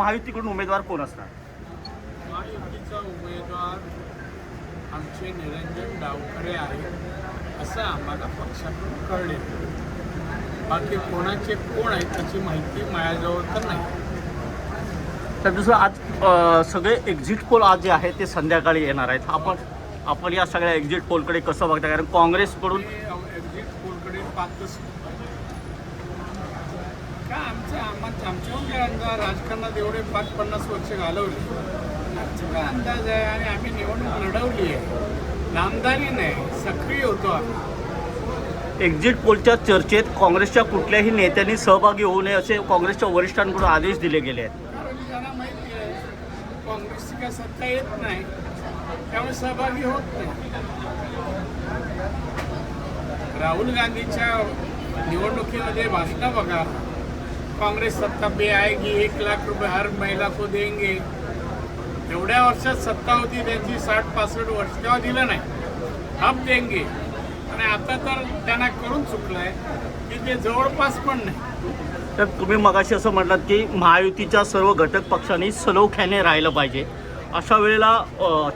महायुतीकडून उमेदवार कोण असणार? महायुतीचा उमेदवार आमचे निरंजन डावखरे आहेत असं आम्हाला पक्षाकडून कळले. बाकी कोणाचे कोण आहेत त्याची माहिती माझ्याजवळ तर नाही. तर दुसरं आज सगळे एक्झिट पोल आज जे आहे ते संध्याकाळी येणार आहेत. आपण आपण या सगळ्या एक्झिट पोलकडे कसं बघता कारण काँग्रेसकडून एक्झिट पोलकडे पाहतच. का आमच्या आमच्या अंदाज? राजकारणात एवढे पाच पन्नास वर्ष घालवली. आमचा काय अंदाज आहे? आणि आम्ही निवडणूक लढवली आहे. नामदारी नाही सक्रिय होतो आम्ही. एक्झिट पोलच्या चर्चेत काँग्रेसच्या कुठल्याही नेत्यांनी सहभागी होऊ नये असे काँग्रेसच्या वरिष्ठांकडून आदेश दिले गेले आहेत. त्यांना माहिती आहे काँग्रेसची काय सत्ता येत नाही त्यामुळे सहभागी होत नाही. राहुल गांधीच्या निवडणुकीमध्ये भाषणं बघा. काँग्रेस सत्ता पे आएगी एक लाख रुपये हर महिला को देंगे। एवढ्या वर्षात सत्ता होती त्यांची साठ पासष्ट वर्ष तेव्हा दिलं नाही. अब देंगे. आणि आता तर त्यांना करून चुकलंय की ते जवळपास पण नाही. तर तुम्ही मगाशी असं म्हटलात की महायुतीच्या सर्व घटक पक्षांनी सलोख्याने राहिलं पाहिजे. अशा वेळेला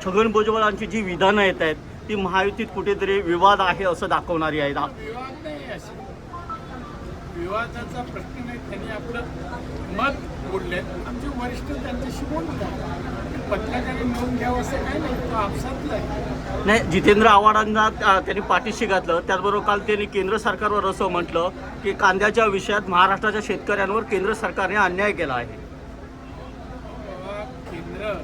छगन भुजबळांची जी विधानं येत आहेत ती महायुतीत कुठेतरी विवाद आहे असं दाखवणारी आहेत. विवाद नाही असे विवादाचा प्रश्न नाही. आपलं मत बोलले. आमचे वरिष्ठ त्यांच्याशी बोलतात पत्रकारांनी मिळून घ्यावं असं काय नाही तो आपसातला आहे. नाही जितेंद्र आव्हाडांना त्यांनी पाठीशी घातलं. त्याचबरोबर काल त्यांनी केंद्र सरकारवर असं म्हटलं की कांद्याच्या विषयात महाराष्ट्राच्या शेतकऱ्यांवर केंद्र सरकारने अन्याय केला आहे. केंद्र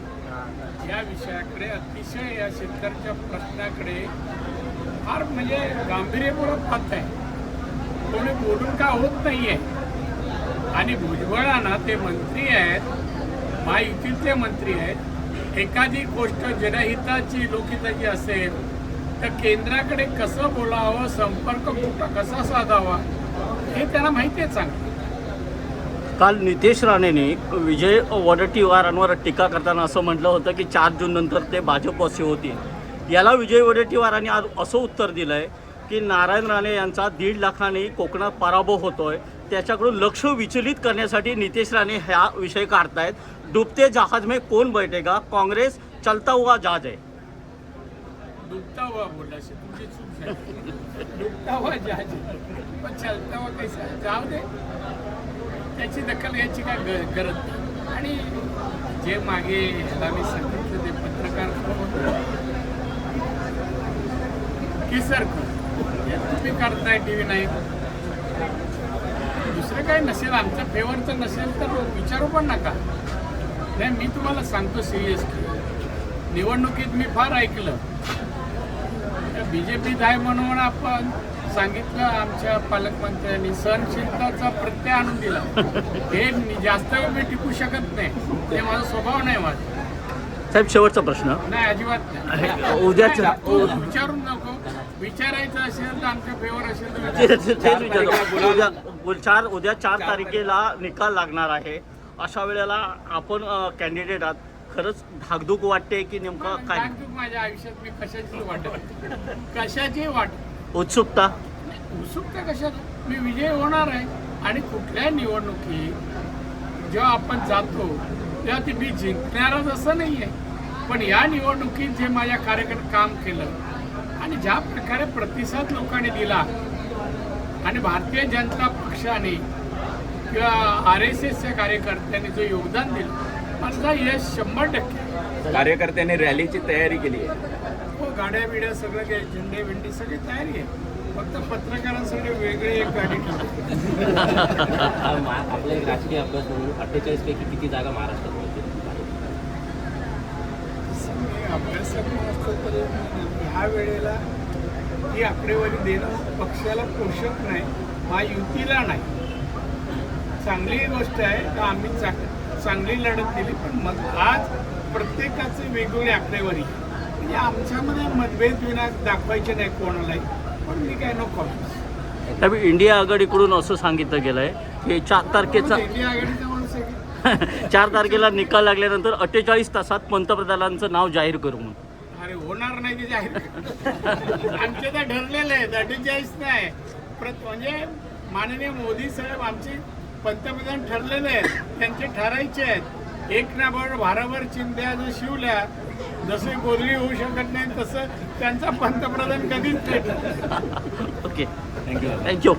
या विषयाकडे अतिशय या शेतकऱ्याच्या प्रश्नाकडे फार म्हणजे गांभीर्यपूर्वक पाहत आहे. कोणी बोलून का होत नाहीये? आणि भुजबळांना ते मंत्री आहेत महायुतीतले मंत्री आहेत. एखादी गोष्ट जनहिताची लोकहिताची असेल तर केंद्राकडे कसं बोलावं संपर्क कुठं कसा साधावा हे त्यांना माहिती आहे चांगलं. काल नितेश राणेंनी विजय वडट्टीवारांवर टीका करताना असं म्हटलं होतं की चार जून नंतर ते भाजपवासी होतील. याला विजय वडेट्टीवारांनी आज असं उत्तर दिलं आहे की नारायण राणे यांचा दीड लाखांनी कोकणात पराभव होतोय. त्याच्याकडून लक्ष विचलित करण्यासाठी नितेश राणे ह्या विषय काढतायत. डुबते जहाज में कोण बैठेगा? काँग्रेस चलता हुआ जहाज आहे. डुबता हुआ चूक डुबता हुआ जहाज पण हुआ कैसा जाऊ दे। त्याची दखल घ्यायची काय गरज नाही. आणि जे मागे ह्याला मी सांगितलं ते पत्रकार की सर तुम्ही करताय टी व्ही नाही. दुसरं काही नसेल आमच्या फेवरचं नसेल तर विचारू पण नका. नाही मी तुम्हाला सांगतो सिरियसली. निवडणुकीत मी फार ऐकलं. बी जे पीत आहे म्हणून आपण सांगितलं आमच्या पालकमंत्र्यांनी सहनशीलताचा प्रत्यय आणून दिला. हे जास्त वेळ मी टिकू शकत नाही. ते माझा स्वभाव नाही माझा. साहेब शेवटचा प्रश्न. नाही अजिबात नाही. उद्याच विचारून नको विचारायचं असेल तर आमच्या फेवर असेल तर तेच विचारतो. उद्या चार उद्या चार तारखेला निकाल लागणार आहे. अशा वेळेला आपण कॅन्डिडेट आहात. खरंच धाकधूक वाटते की नेमकं काय? माझ्या आयुष्यात मी कशाची वाटत कशाची वाट? उत्सुकता. उत्सुकता कशाला मी विजय होणार आहे. आणि कुठल्याही निवडणुकीत जेव्हा आपण जातो तेव्हा ती मी जिंकणारच असं नाही आहे पण या निवडणुकीत जे माझ्या कार्यकर्ते काम केलं आणि ज्या प्रकारे प्रतिसाद लोकांनी दिला आणि भारतीय जनता पक्षाने किंवा आर एस एसच्या कार्यकर्त्यांनी जो योगदान दिलं माझा यश शंभर टक्के. कार्यकर्त्यांनी रॅलीची तयारी केली आहे. हो गाड्या बिड्या सगळं काही झेंडे बिंडे सगळी तयारी आहे. फक्त पत्रकारांसाठी वेगळी एक गाडी ठेवली. आपला एक राजकीय अभ्यास म्हणून अठ्ठेचाळीस पैकी किती जागा महाराष्ट्रात अभ्यासक असतं तरी ह्या वेळेला ही आकडेवारी देणं पक्षाला पोषक नाही महायुतीला नाही चांगली गोष्ट आहे का आम्ही चा- चांगली लढत दिली पण मग आज प्रत्येकाचे वेगवेगळी आकडेवारी. म्हणजे आमच्यामध्ये मतभेद विना दाखवायचे नाही कोणालाही पण मी काय नो कॉमेंट्स इंडिया आघाडीकडून असं सांगितलं गेलं आहे की चार तारखेचा इंडिया आघाडीचा? चार तारखेला निकाल लागल्यानंतर अठ्ठेचाळीस तासात पंतप्रधानांचं नाव जाहीर करू म्हणून. अरे होणार नाही जाहीर. आमचे तर ठरलेलं आहे अठ्ठेचाळीस नाही प्रत म्हणजे माननीय मोदी साहेब आमचे पंतप्रधान ठरलेले आहेत त्यांचे ठरायचे आहेत. एक ना बरोबर भाराभर चिंध्या जर शिवल्या जसे गोधडी होऊ शकत नाही तसं त्यांचा पंतप्रधान कधीच नाही. Okay thank you thank you